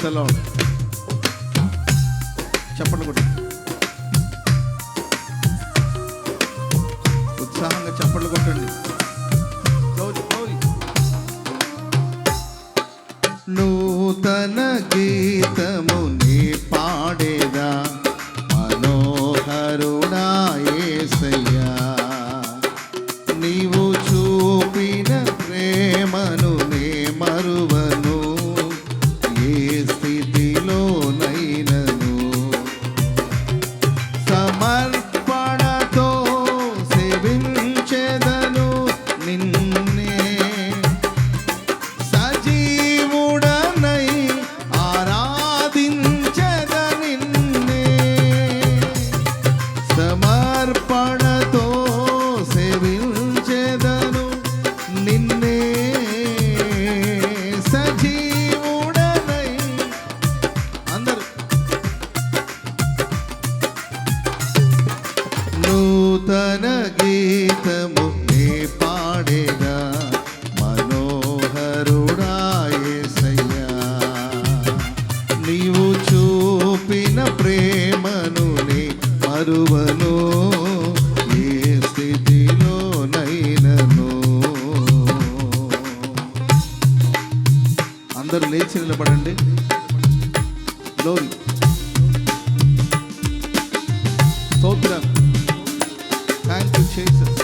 Praise అలా చెప్పండి కూడా ఉత్సాహంగా చప్పట్లు కొట్టండి. గీతము నే పాడేదా మనోహరుడాయసయ్యా. నీవు చూపిన ప్రేమను నే మరువను ఏ స్థితిలోనైనను. అందరూ లేచి నిలబడండి. గ్లోరీ స్తోత్రం. థ్యాంక్ యూ చేసస్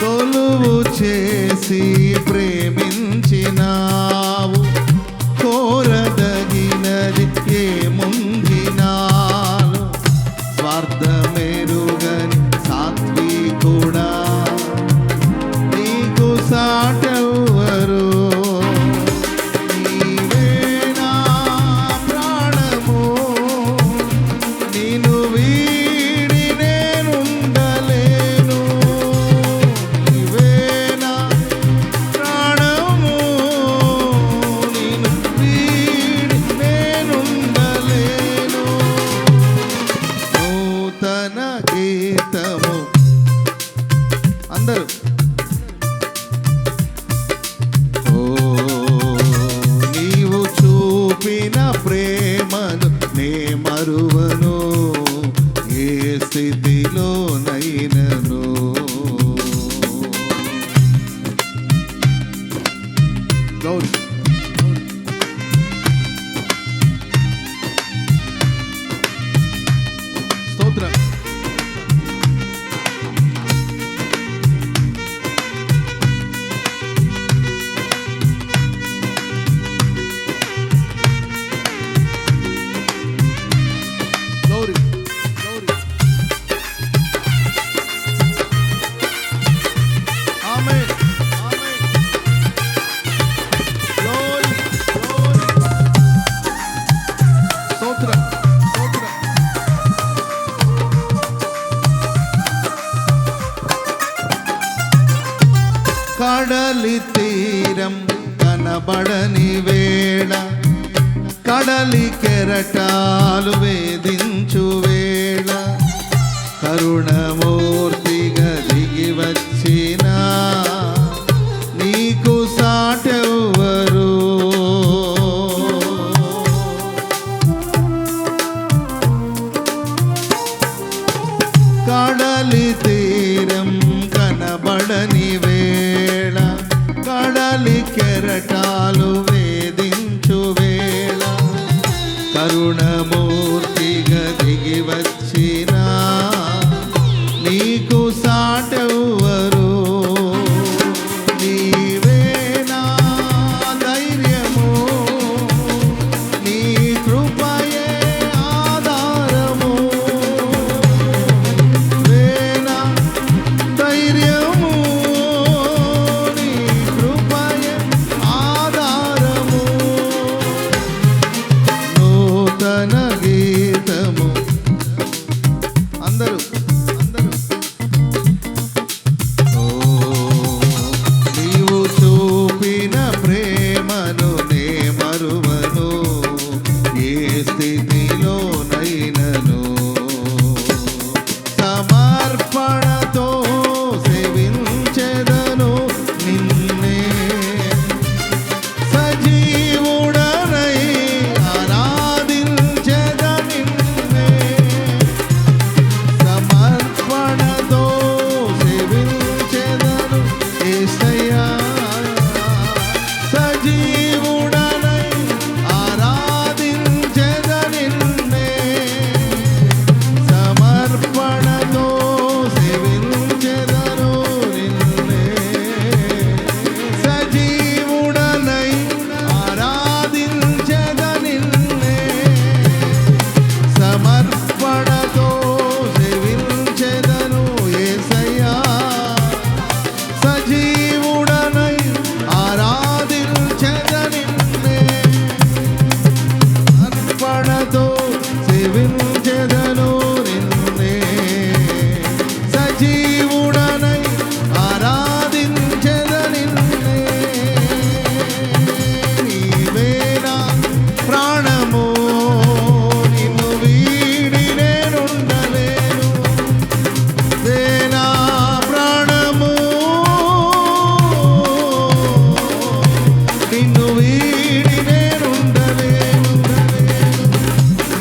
కొలువు చేసి ప్రే కడలి తీరం కనబడని వేళ కడలి కెరటాలు వేధించు వేళ. కరుణమూర్తి para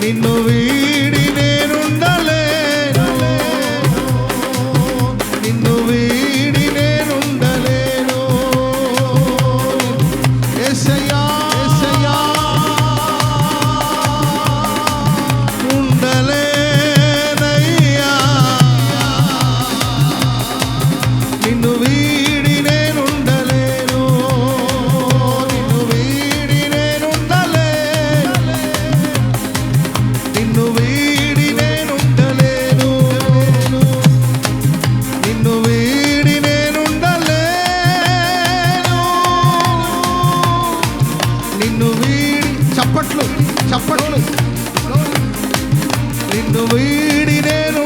minnu vii చప్పట్లు చప్పట్లు. నిన్ను వీడి నేను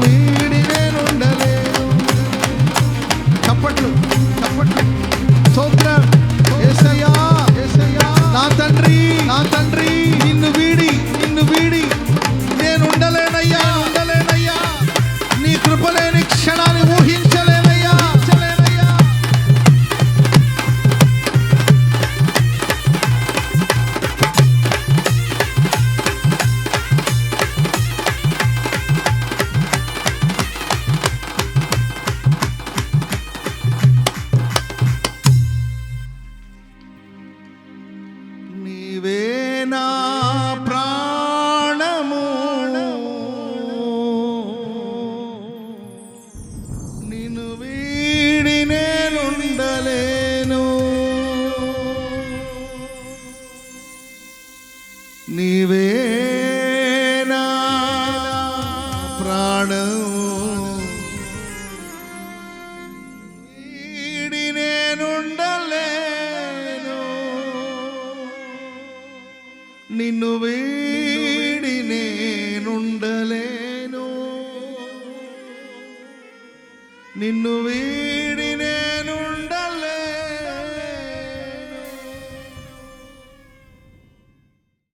We. నిన్ను